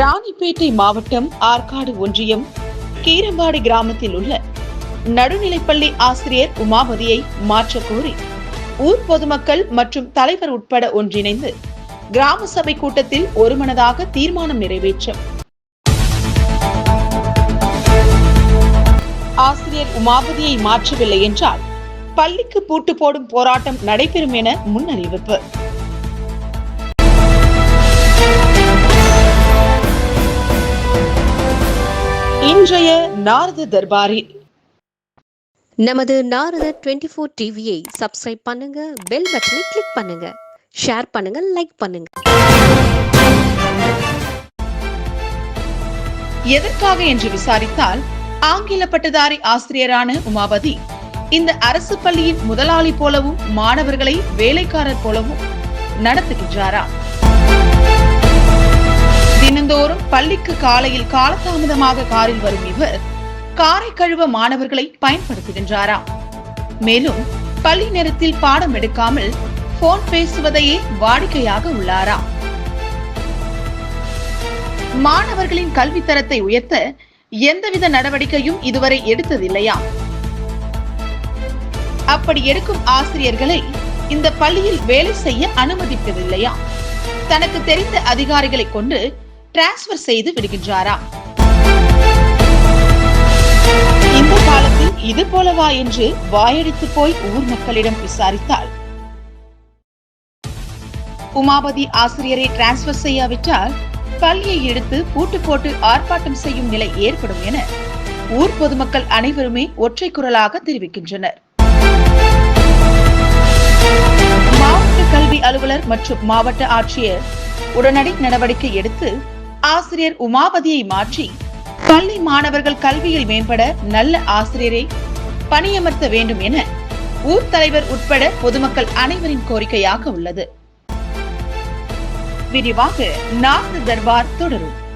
ராணிப்பேட்டை மாவட்டம் ஆற்காடு ஒன்றியம் கீரம்பாடி கிராமத்தில் உள்ள நடுநிலைப்பள்ளி ஆசிரியர் உமாபதியை மாற்றக்கோரி ஊர் பொதுமக்கள் மற்றும் தலைவர் உட்பட ஒன்றிணைந்து கிராம சபை கூட்டத்தில் ஒருமனதாக தீர்மானம் நிறைவேற்றும். ஆசிரியர் உமாபதியை மாற்றவில்லை என்றால் பள்ளிக்கு பூட்டு போடும் போராட்டம் நடைபெறும் என முன்னறிவிப்பு. இன்றைய நாரத தர்பாரில். நமது நாரத டுவெண்ட்டி ஃபோர் டிவியை சப்ஸ்கிரைப் பண்ணுங்க பெல் பட்டனை கிளிக் பண்ணுங்க ஷேர் பண்ணுங்க லைக் பண்ணுங்க. எதற்காக என்று விசாரித்தால் ஆங்கில பட்டதாரி ஆசிரியரான உமாபதி இந்த அரசு பள்ளியின் முதலாளி போலவும் மாணவர்களை வேலைக்காரர் போலவும் நடத்துகின்றாராம் தினந்தோறும் பள்ளிக்கு காலையில் காலதாமதமாக காரில் வரும் இவர் காரை கழுவ மாணவர்களை பயன்படுத்துகின்றாராம் மேலும் பள்ளி நேரத்தில் பாடம் எடுக்காமல் போன் பேசுவதையே வாடிக்கையாக உள்ளாராம் மாணவர்களின் கல்வி தரத்தை உயர்த்த எந்தவித நடவடிக்கையும் இதுவரை எடுத்ததில்லையாம் அப்படி எடுக்கும் ஆசிரியர்களை இந்த பள்ளியில் வேலை செய்ய அனுமதிப்பதில்லையாம் தனக்கு தெரிந்த அதிகாரிகளை கொண்டு டிரான்ஸ்பர் செய்து விடுகின்றாராம் இந்த காலத்தில் இது போலவா என்று வாயடித்து போய் ஊர் மக்களிடம் விசாரித்தால் உமாபதி ஆசிரியரை டிரான்ஸ்பர் செய்யாவிட்டால் பள்ளியை எடுத்து பூட்டு போட்டு ஆர்ப்பாட்டம் செய்யும் நிலை ஏற்படும் என ஊர் பொதுமக்கள் அனைவருமே ஒற்றை குரலாக தெரிவிக்கின்றனர். மாவட்ட கல்வி அலுவலர் மற்றும் மாவட்ட ஆட்சியர் உடனடி நடவடிக்கை எடுத்து ஆசிரியர் உமாபதியை மாற்றி பள்ளி மாணவர்கள் கல்வியில் மேம்பட நல்ல ஆசிரியரை பணியமர்த்த வேண்டும் என ஊர் தலைவர் உட்பட பொதுமக்கள் அனைவரின் கோரிக்கையாக உள்ளது. விரிவாக நார்த் தர்பார் தொடரும்.